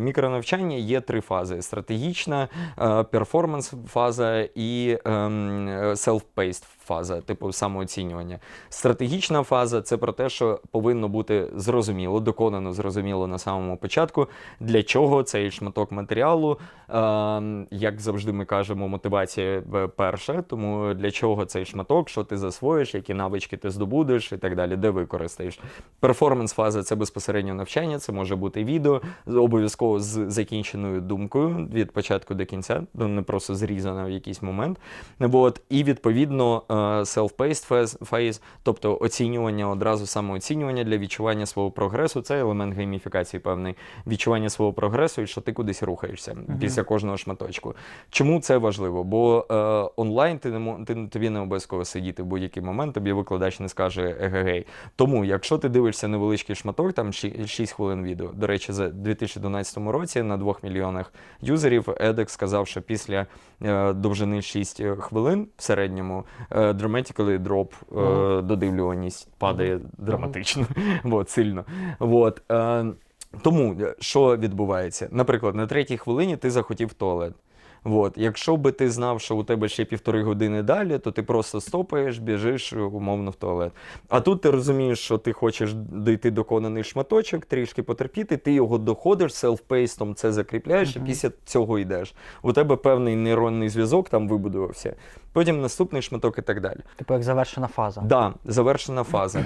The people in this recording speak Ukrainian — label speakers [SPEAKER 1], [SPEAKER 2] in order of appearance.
[SPEAKER 1] Мікронавчання є три фази: стратегічна, перформанс фаза і ем, self-paced фаза, типу самооцінювання. Стратегічна фаза це про те, що повинно бути зрозуміло, доконано зрозуміло на самому початку, для чого цей шматок матеріалу. Ем, як завжди ми кажемо, мотивація е, перша, тому для чого цей шматок, що ти засвоїш, які навички ти здобудеш і так далі, де використаєш. Перформанс фаза це безпосередньо навчання, це може бути відео, з- обов'язково з закінченою думкою від початку до кінця, ну, не просто зрізана в якийсь момент. От, і відповідно е, self-paced phase- тобто оцінювання одразу самооцінювання для відчування свого прогресу. Це елемент гейміфікації певний відчування свого прогресу і що ти кудись рухаєшся після кожного шматочку. Чому це важливо? Бо е, онлайн ти не ти, тобі не обов'язково сидіти в будь-який момент, тобі викладач не скаже егегей. Тому, якщо ти дивишся невеличкий шматок, там 6 хвилин відео. До речі, за 2012 році на 2 мільйонах юзерів EDEX сказав, що після е, довжини 6 хвилин в середньому е, dramatically drop е, додивлюваність падає драматично, от, сильно. От, е, тому що відбувається? Наприклад, на третій хвилині ти захотів туалет. От. Якщо би ти знав, що у тебе ще півтори години далі, то ти просто стопаєш, біжиш умовно в туалет. А тут ти розумієш, що ти хочеш дійти доконаний шматочок, трішки потерпіти, ти його доходиш, селфпейстом це закріпляєш, і після цього йдеш. У тебе певний нейронний зв'язок там вибудувався. Потім наступний шматок і так далі.
[SPEAKER 2] Типу як завершена фаза.
[SPEAKER 1] Да, завершена фаза.